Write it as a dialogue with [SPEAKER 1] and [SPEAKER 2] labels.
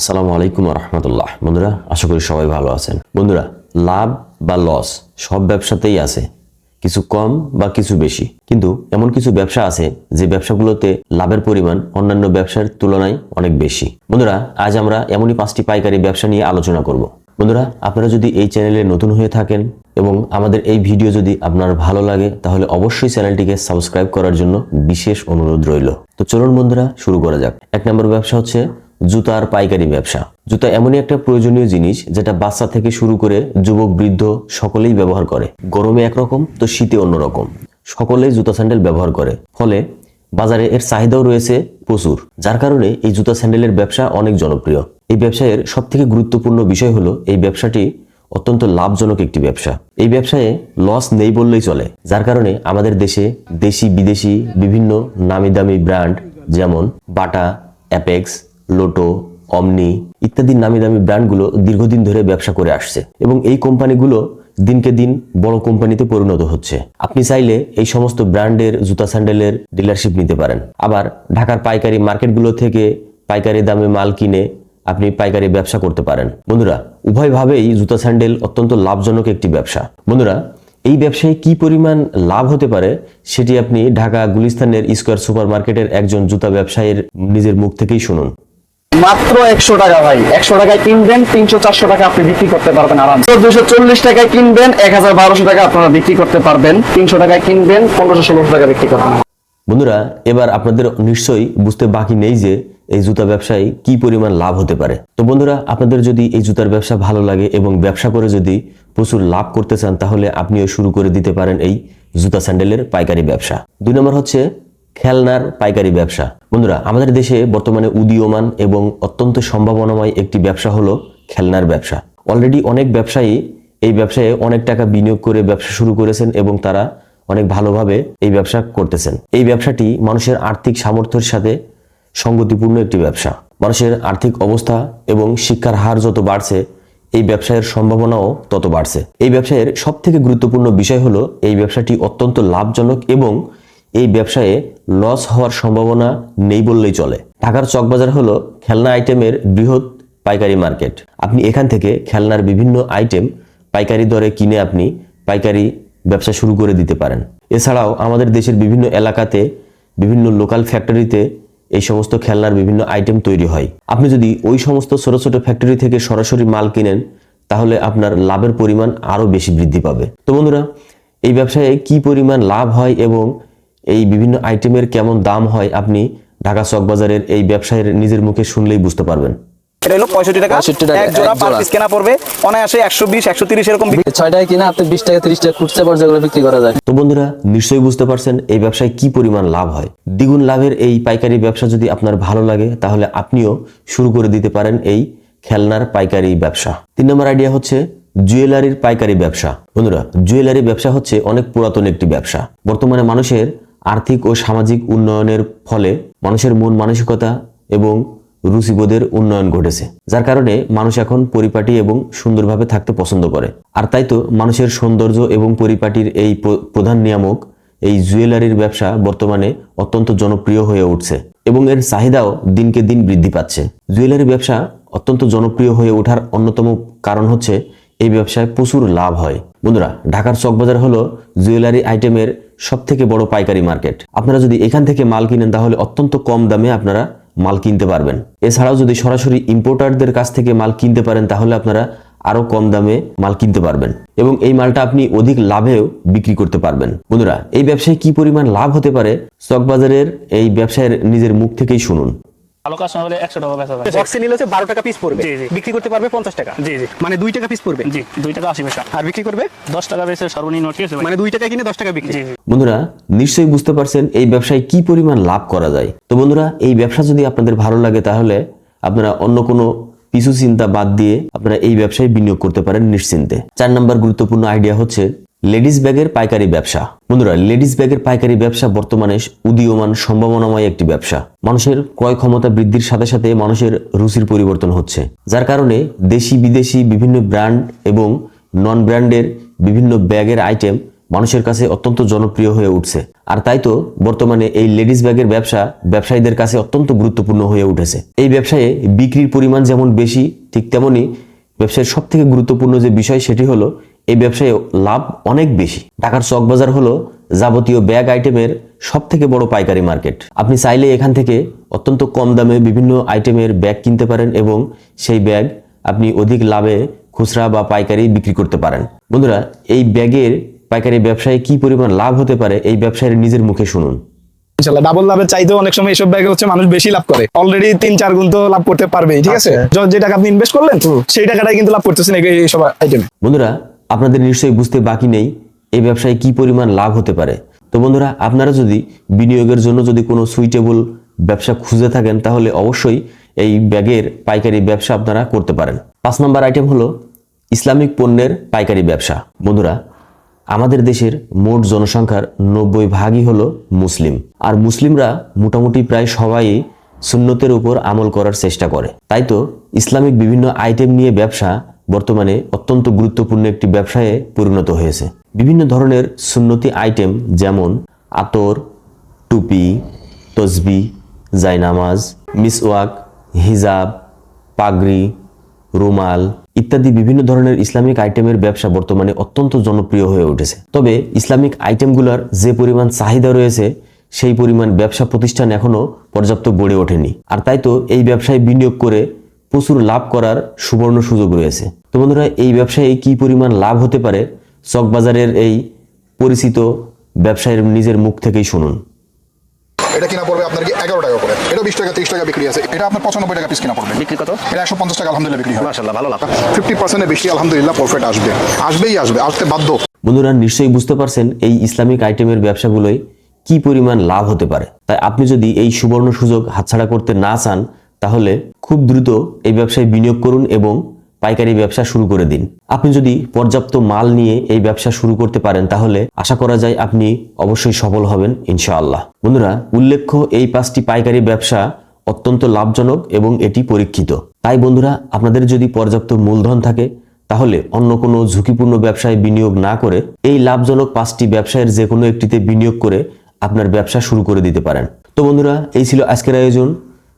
[SPEAKER 1] আসসালামু আলাইকুম রহমতুল্লাহ বন্ধুরা, আশা করি সবাই ভালো আছেন। বন্ধুরা, লাভ বা লস সব ব্যবসাতেই আছে। কিছু কম বা কিছু বেশি। কিন্তু এমন কিছু ব্যবসা আছে যে ব্যবসাগুলোতে লাভের পরিমাণ অন্যান্য ব্যবসার তুলনায় অনেক বেশি। বন্ধুরা, আজ আমরা এমনই পাঁচটি পাইকারি ব্যবসা নিয়ে আলোচনা করব। বন্ধুরা, আপনারা যদি এই চ্যানেলে নতুন হয়ে থাকেন এবং আমাদের এই ভিডিও যদি আপনার ভালো লাগে, তাহলে অবশ্যই চ্যানেলটিকে সাবস্ক্রাইব করার জন্য বিশেষ অনুরোধ রইল। তো চলুন বন্ধুরা, শুরু করা যাক। এক নম্বর ব্যবসা হচ্ছে জুতার পাইকারি ব্যবসা। জুতা এমনই একটা প্রয়োজনীয় জিনিস যেটা বাচ্চা থেকে শুরু করে যুবক, বৃদ্ধ সকলেই ব্যবহার করে। গরমে একরকম, তো শীতে অন্যরকম। সকলেই জুতা স্যান্ডেল ব্যবহার করে। ফলে বাজারে এর চাহিদাও রয়েছে প্রচুর। যার কারণে এই জুতা স্যান্ডেলের ব্যবসা অনেক জনপ্রিয়। এই ব্যবসায়ের সব থেকে গুরুত্বপূর্ণ বিষয় হলো, এই ব্যবসাটি অত্যন্ত লাভজনক একটি ব্যবসা। এই ব্যবসায়ে লস নেই বললেই চলে। যার কারণে আমাদের দেশে দেশি বিদেশি বিভিন্ন নামি দামি ব্র্যান্ড যেমন বাটা অ্যাপেক্স লোটো অমনি ইত্যাদি নামি দামি ব্র্যান্ডগুলো দীর্ঘদিন ধরে ব্যবসা করে আসছে এবং এই কোম্পানিগুলো দিনকে দিন বড় কোম্পানিতে পরিণত হচ্ছে। আপনি চাইলে এই সমস্ত ব্র্যান্ডের জুতা স্যান্ডেলের ডিলারশিপ নিতে পারেন। আবার ঢাকার পাইকারি মার্কেটগুলো থেকে পাইকারি দামে মাল কিনে আপনি পাইকারি ব্যবসা করতে পারেন। বন্ধুরা, উভয়ভাবেই জুতা স্যান্ডেল অত্যন্ত লাভজনক একটি ব্যবসা। বন্ধুরা, এই ব্যবসায় কি পরিমাণ লাভ হতে পারে সেটি আপনি ঢাকা গুলিস্তানের স্কোয়ার সুপার মার্কেটের একজন জুতা ব্যবসায়ীর নিজের মুখ থেকেই শুনুন।
[SPEAKER 2] মাত্র একশো টাকা ভাই। একশো টাকায় কিনবেন, তিনশো, চারশো টাকা আপনি বিক্রি করতে পারবেন আরাম দুশো চল্লিশ টাকায় কিনবেন, এক হাজার বারোশো টাকা আপনারা বিক্রি করতে পারবেন। তিনশো টাকায় কিনবেন, পনেরোশো, ষোলোশো টাকা বিক্রি করবেন।
[SPEAKER 1] বন্ধুরা, এবার আপনাদের নিশ্চয়ই বুঝতে বাকি নেই যে এই জুতা ব্যবসায় কি পরিমাণ লাভ হতে পারে। তো বন্ধুরা, আপনাদের যদি এই জুতার ব্যবসা ভালো লাগে এবং ব্যবসা করে যদি প্রচুর লাভ করতে চান, তাহলে আপনিও শুরু করে দিতে পারেন এই জুতা স্যান্ডেলের পাইকারি ব্যবসা। দুই নম্বর হচ্ছে খেলনার পাইকারি ব্যবসা। বন্ধুরা, আমাদের দেশে বর্তমানে উদীয়মান এবং অত্যন্ত সম্ভাবনাময় একটি ব্যবসা হলো খেলনার ব্যবসা। অলরেডি অনেক ব্যবসায়ী এই ব্যবসায় অনেক টাকা বিনিয়োগ করে ব্যবসা শুরু করেছেন এবং তারা অনেক ভালোভাবে এই ব্যবসা করতেছেন। এই ব্যবসাটি মানুষের আর্থিক সামর্থ্যের সাথে সঙ্গতিপূর্ণ একটি ব্যবসা। মানুষের আর্থিক অবস্থা এবং শিক্ষার হার যত বাড়ছে, এই ব্যবসায়ের সম্ভাবনাও তত বাড়ছে। এই ব্যবসায়ের সবথেকে গুরুত্বপূর্ণ বিষয় হলো, এই ব্যবসাটি অত্যন্ত লাভজনক এবং এই ব্যবসায়ে লস হওয়ার সম্ভাবনা নেই বললেই চলে। ঢাকার চকবাজার হলো খেলনা আইটেমের বৃহৎ পাইকারি মার্কেট। আপনি এখান থেকে খেলনার বিভিন্ন আইটেম পাইকারি দরে কিনে আপনি পাইকারি ব্যবসা শুরু করে দিতে পারেন। এছাড়াও আমাদের দেশের বিভিন্ন এলাকাতে, বিভিন্ন লোকাল ফ্যাক্টরিতে এই সমস্ত খেলনার বিভিন্ন আইটেম তৈরি হয়। আপনি যদি ওই সমস্ত ছোট ছোট ফ্যাক্টরি থেকে সরাসরি মাল কিনেন, তাহলে আপনার লাভের পরিমাণ আরও বেশি বৃদ্ধি পাবে। তো বন্ধুরা, এই ব্যবসায় কি পরিমাণ লাভ হয় এবং এই বিভিন্ন আইটেমের কেমন দাম হয় আপনি ঢাকা চকবাজারের এই ব্যবসায়ের নিজের মুখে শুনলেই বুঝতে পারবেন।
[SPEAKER 2] এটা হলো পঁয়ষট্টি টাকা। এক জোড়া পার পিস কেনা পড়বে। অনায়াসে একশো বিশ একশো তিরিশ এরকম বিক্রি-
[SPEAKER 3] কিনা আপনি বিশ টাকা তিরিশ টাকা খুচরা পর্যায়ে বিক্রি করা যায়।
[SPEAKER 1] তো বন্ধুরা নিশ্চয়ই বুঝতে পারছেন এই ব্যবসায় কি পরিমাণ লাভ হয়। দ্বিগুণ লাভের এই পাইকারি ব্যবসা যদি আপনার ভালো লাগে তাহলে আপনিও শুরু করে দিতে পারেন এই খেলনার পাইকারি ব্যবসা। তিন নম্বর আইডিয়া হচ্ছে জুয়েলারির পাইকারি ব্যবসা। বন্ধুরা জুয়েলারি ব্যবসা হচ্ছে অনেক পুরাতন একটি ব্যবসা। বর্তমানে মানুষের আর্থিক ও সামাজিক উন্নয়নের ফলে মানুষের মন মানসিকতা এবং রুচিবোধের উন্নয়ন ঘটেছে, যার কারণে মানুষ এখন পরিপাটি এবং সুন্দরভাবে থাকতে পছন্দ করে। আর তাই তো মানুষের সৌন্দর্য এবং পরিপাটির এই প্রধান নিয়ামক এই জুয়েলারির ব্যবসা বর্তমানে অত্যন্ত জনপ্রিয় হয়ে উঠছে এবং এর চাহিদাও দিনকে দিন বৃদ্ধি পাচ্ছে। জুয়েলারি ব্যবসা অত্যন্ত জনপ্রিয় হয়ে ওঠার অন্যতম কারণ হচ্ছে এই ব্যবসায় প্রচুর লাভ হয়। বন্ধুরা, ঢাকার চকবাজার হলো জুয়েলারি আইটেমের সব থেকে বড় পাইকারি মার্কেট। আপনারা যদি এখান থেকে মাল কিনেন, তাহলে অত্যন্ত কম দামে আপনারা মাল কিনতে পারবেন। এছাড়াও যদি সরাসরি ইম্পোর্টারদের কাছ থেকে মাল কিনতে পারেন, তাহলে আপনারা আরও কম দামে মাল কিনতে পারবেন এবং এই মালটা আপনি অধিক লাভেও বিক্রি করতে পারবেন। বন্ধুরা, এই ব্যবসায় কি পরিমাণ লাভ হতে পারে? চকবাজারের এই ব্যবসায়ের নিজের মুখ থেকেই শুনুন।
[SPEAKER 4] ভালো কাস্টমার হলে একশো টাকা বেচা যায়।
[SPEAKER 5] বক্সে নিলে হচ্ছে বারো টাকা পিস পড়বে।
[SPEAKER 4] জি, জি।
[SPEAKER 5] বিক্রি করতে পারবে পঞ্চাশ টাকা।
[SPEAKER 4] জি জি।
[SPEAKER 5] মানে দুই টাকা পিস পড়বে।
[SPEAKER 4] জি দুই টাকা আশি পয়সা।
[SPEAKER 5] আর বিক্রি করবে?
[SPEAKER 4] দশ টাকা বেচে সর্বনিম্ন ঠিক আছে
[SPEAKER 5] মানে দুই টাকা কিনে দশ টাকা বিক্রি।
[SPEAKER 4] জি জি।
[SPEAKER 1] বন্ধুরা নিশ্চয়ই বুঝতে পারছেন এই ব্যবসায় কি পরিমাণ লাভ করা যায়। তো বন্ধুরা এই ব্যবসা যদি আপনাদের ভালো লাগে তাহলে আপনারা অন্য কোনো পিছু চিন্তা বাদ দিয়ে আপনারা এই ব্যবসায় বিনিয়োগ করতে পারেন নিশ্চিন্তে। চার নম্বর গুরুত্বপূর্ণ আইডিয়া হচ্ছে লেডিস ব্যাগের পাইকারি ব্যবসা। বন্ধুরা, লেডিস ব্যাগের পাইকারি ব্যবসা বর্তমানে উদীয়মান, সম্ভাবনাময় একটি ব্যবসা। মানুষের ক্রয় ক্ষমতা বৃদ্ধির সাথে সাথে মানুষের রুচির পরিবর্তন হচ্ছে। যার কারণে দেশি বিদেশি বিভিন্ন ব্র্যান্ড এবং নন ব্র্যান্ডের বিভিন্ন ব্যাগের আইটেম মানুষের কাছে অত্যন্ত জনপ্রিয় হয়ে উঠছে। আর তাই তো বর্তমানে এই লেডিস ব্যাগের ব্যবসা ব্যবসায়ীদের কাছে অত্যন্ত গুরুত্বপূর্ণ হয়ে উঠেছে। এই ব্যবসায়ে বিক্রির পরিমাণ যেমন বেশি, ঠিক তেমনি ব্যবসায়ের সব থেকে গুরুত্বপূর্ণ যে বিষয় সেটি হলো এই ব্যবসায়ে লাভ অনেক বেশি। ঢাকার চকবাজার হলো যাবতীয় ব্যাগ আইটেমের সব থেকে বড় পাইকারি মার্কেট। আপনি চাইলে এখান থেকে অত্যন্ত কম দামে বিভিন্ন আইটেমের ব্যাগ কিনতে পারেন এবং সেই ব্যাগ আপনি অধিক লাভে খুচরা বা পাইকারি বিক্রি করতে পারেন। বন্ধুরা এই ব্যাগের পাইকারি ব্যবসায় কি পরিমাণ লাভ হতে পারে এই ব্যবসায়ীর নিজের মুখে শুনুন।
[SPEAKER 6] ইনশাল্লাহ ডাবল লাভের চাইতেও অনেক সময় এসব ব্যাগে হচ্ছে মানুষ বেশি লাভ করে। অলরেডি তিন চার গুণ তো লাভ করতে পারবে ঠিক আছে? যে টাকা আপনি ইনভেস্ট করলেন সেই টাকাটাই কিন্তু লাভ করতেছেন এই- এইসব আইটেমে।
[SPEAKER 1] বন্ধুরা আপনাদের নিশ্চয়ই বুঝতে বাকি নেই এই ব্যবসায় কি পরিমাণ লাভ হতে পারে। তো বন্ধুরা, আপনারা যদি বিনিয়োগের জন্য যদি কোনো সুইটেবল ব্যবসা খুঁজে থাকেন, তাহলে অবশ্যই এই ব্যাগের পাইকারি ব্যবসা আপনারা করতে পারেন। পাঁচ নম্বর আইটেম হলো ইসলামিক পণ্যের পাইকারি ব্যবসা। বন্ধুরা, আমাদের দেশের মোট জনসংখ্যার নব্বই ভাগই হলো মুসলিম। আর মুসলিমরা মোটামুটি প্রায় সবাই সুন্নতের উপর আমল করার চেষ্টা করে। তাই তো ইসলামিক বিভিন্ন আইটেম নিয়ে ব্যবসা বর্তমানে অত্যন্ত গুরুত্বপূর্ণ একটি ব্যবসায়ে পরিণত হয়েছে। বিভিন্ন ধরনের সুন্নতি আইটেম যেমন আতর, টুপি, তসবি, জায়নামাজ, মিসওয়াক, হিজাব, পাগড়ি, রুমাল ইত্যাদি বিভিন্ন ধরনের ইসলামিক আইটেমের ব্যবসা বর্তমানে অত্যন্ত জনপ্রিয় হয়ে উঠেছে। তবে ইসলামিক আইটেমগুলোর যে পরিমাণ চাহিদা রয়েছে, সেই পরিমাণ ব্যবসা প্রতিষ্ঠান এখনও পর্যাপ্ত গড়ে ওঠেনি। আর তাই তো এই ব্যবসায় বিনিয়োগ করে প্রচুর লাভ করার সুবর্ণ সুযোগ রয়েছে। তো বন্ধুরা এই ব্যবসায় কি পরিমাণ লাভ হতে পারে? চকবাজারের এই পরিচিত ব্যবসায়ীর নিজের মুখ থেকেই শুনুন।
[SPEAKER 7] এটা কিনা পড়বে আপনার কি এগারো টাকা করে? এটা বিশ টাকা ত্রিশ টাকা বিক্রি আছে। এটা আপনার পঁচানব্বই টাকা পিস কিনা পড়বে।
[SPEAKER 5] বিক্রি কত?
[SPEAKER 7] এটা একশো পঞ্চাশ টাকা আলহামদুলিল্লাহ বিক্রি হয়।
[SPEAKER 5] মাশাআল্লাহ ভালো লাভ।
[SPEAKER 7] ফিফটি পার্সেন্টের বেশি আলহামদুলিল্লাহ প্রফিট আসবে। আসবেই আসবে আসতে বাধ্য।
[SPEAKER 1] বন্ধুরা নিশ্চয়ই বুঝতে পারছেন এই ইসলামিক আইটেমের ব্যবসাগুলোয় কি পরিমাণ লাভ হতে পারে। তাই আপনি যদি এই সুবর্ণ সুযোগ হাতছাড়া করতে না চান তাহলে খুব দ্রুত এই ব্যবসায় বিনিয়োগ করুন এবং পাইকারি ব্যবসা শুরু করে দিন। আপনি যদি পর্যাপ্ত মাল নিয়ে এই ব্যবসা শুরু করতে পারেন, তাহলে আশা করা যায় আপনি অবশ্যই সফল হবেন, ইনশাআল্লাহ। বন্ধুরা, উল্লেখ্য এই পাঁচটি পাইকারি ব্যবসা অত্যন্ত লাভজনক এবং এটি পরীক্ষিত। তাই বন্ধুরা, আপনাদের যদি পর্যাপ্ত মূলধন থাকে, তাহলে অন্য কোনো ঝুঁকিপূর্ণ ব্যবসায় বিনিয়োগ না করে এই লাভজনক পাঁচটি ব্যবসায়ের যে কোনো একটিতে বিনিয়োগ করে আপনার ব্যবসা শুরু করে দিতে পারেন। তো বন্ধুরা, এই ছিল আজকের আয়োজন।